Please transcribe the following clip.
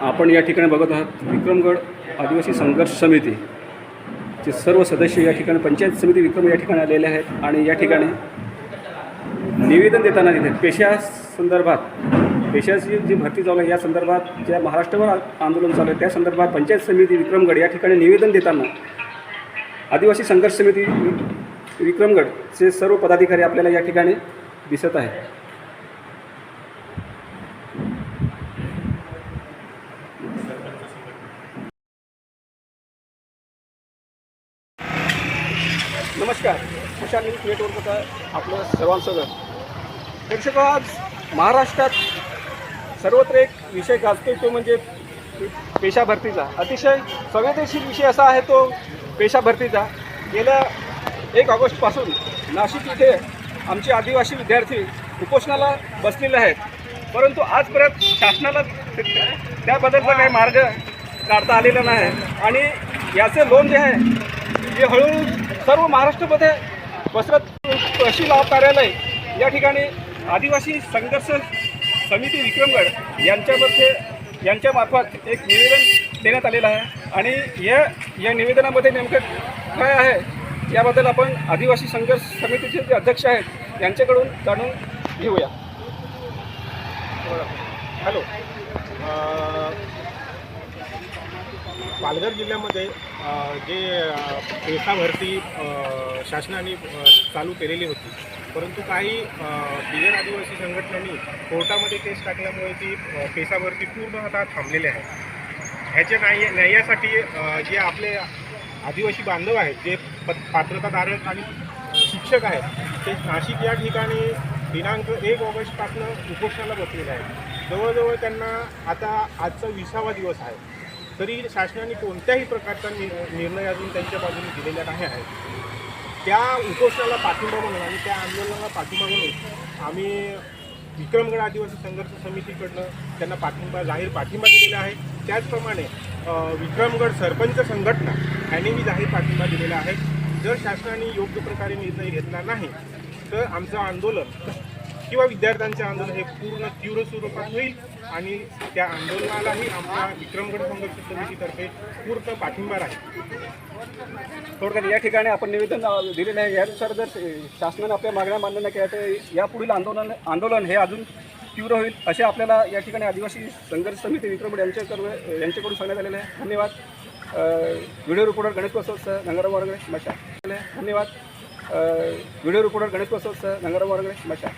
आपण या ठिकाणी बघत आहात विक्रमगड आदिवासी संघर्ष समिती. चे सर्व सदस्य या ठिकाणी पंचायत समिती विक्रम या ठिकाणी आलेले आहेत आणि या ठिकाणी निवेदन देताना तिथे पेशा संदर्भात पेशाची जी भरती चालू आहे या संदर्भात ज्या महाराष्ट्रभर आंदोलन चालू आहे त्या संदर्भात पंचायत समिती विक्रमगड या ठिकाणी निवेदन देताना आदिवासी संघर्ष समिती विक्रमगडचे सर्व पदाधिकारी आपल्याला या ठिकाणी दिसत आहे नमस्कार. खुशाल न्यूज नेटवर्कचं आपलं सर्वांसोबत प्रेक्षक आज महाराष्ट्रात सर्वत्र एक विषय गाजतोय तो म्हणजे पेशा भरतीचा अतिशय संवेदनशील विषय असा आहे तो पेशा भरतीचा गेल्या एक ऑगस्टपासून नाशिक इथे आमचे आदिवासी विद्यार्थी उपोषणाला बसलेले आहेत. परंतु आजपर्यंत शासनाला त्याबद्दलचा काही मार्ग काढता आलेला नाही. आणि याचे लोन जे आहे जे हळूहळू सर्व महाराष्ट्रामध्ये वस्त्र तहसील ऑफ कार्यालय या ठिकाणी आदिवासी संघर्ष समिती विक्रमगड यांच्यामध्ये यांच्यामार्फत एक निवेदन देण्यात आलेलं आहे. आणि या या निवेदनामध्ये नेमकं काय आहे याबद्दल आपण आदिवासी संघर्ष समितीचे जे अध्यक्ष आहेत यांच्याकडून जाणून घेऊया. हॅलो. पालघर जिल्ह्यामध्ये जे अ, भरती शासनाने चालू केलेली होती. परंतु काही बिगर आदिवासी संघटनांनी कोर्टामध्ये केस टाकल्यामुळे ती केसावरती पूर्ण भरती पूर्णतः थांबलेली आहे. ह्याच्या न्याय न्यायासाठी जे आपले आदिवासी बांधव आहेत जे प पात्रताधारक आणि शिक्षक आहेत ते नाशिक या ठिकाणी दिनांक एक ऑगस्टपासून उपोषणाला बसलेले आहेत. जवळजवळ त्यांना आता आजचा विसावा दिवस आहे. तरी शासनाने कोणत्याही प्रकारचा निर्णय अजून त्यांच्या बाजूने दिलेला नाही आहे. त्या उपोषणाला पाठिंबा म्हणून आणि त्या आंदोलनाला पाठिंबा म्हणून आम्ही विक्रमगड आदिवासी संघर्ष समितीकडनं त्यांना पाठिंबा जाहीर पाठिंबा दिलेला आहे. त्याचप्रमाणे विक्रमगड सरपंच संघटना यांनीही जाहीर पाठिंबा दिलेला आहे. जर शासनाने योग्य प्रकारे निर्णय घेतला नाही तर आमचं आंदोलन किंवा विद्यार्थ्यांचे आंदोलन हे पूर्ण तीव्र स्वरूपात होईल आणि त्या आंदोलनालाही आमच्या विक्रमगड संघर्ष समितीतर्फे पूर्ण पाठिंबा राहील. थोडक्यात या ठिकाणी आपण निवेदन दिलेलं आहे यानुसार जर शासनाने आपल्या मागण्या मान्य नाही केल्या तर यापुढील आंदोलन आंदोलन हे अजून तीव्र होईल असे आपल्याला या ठिकाणी आदिवासी संघर्ष समिती विक्रमड यांच्याकडून यांच्याकडून सांगण्यात आलेलं आहे. धन्यवाद. व्हिडिओ रिपोर्टर गणेश प्रसादसह गंगाराम वारगळे मशा धन्यवाद. व्हिडिओ रिपोर्टर गणेश प्रसादसह गंगाराम वारगळे मशा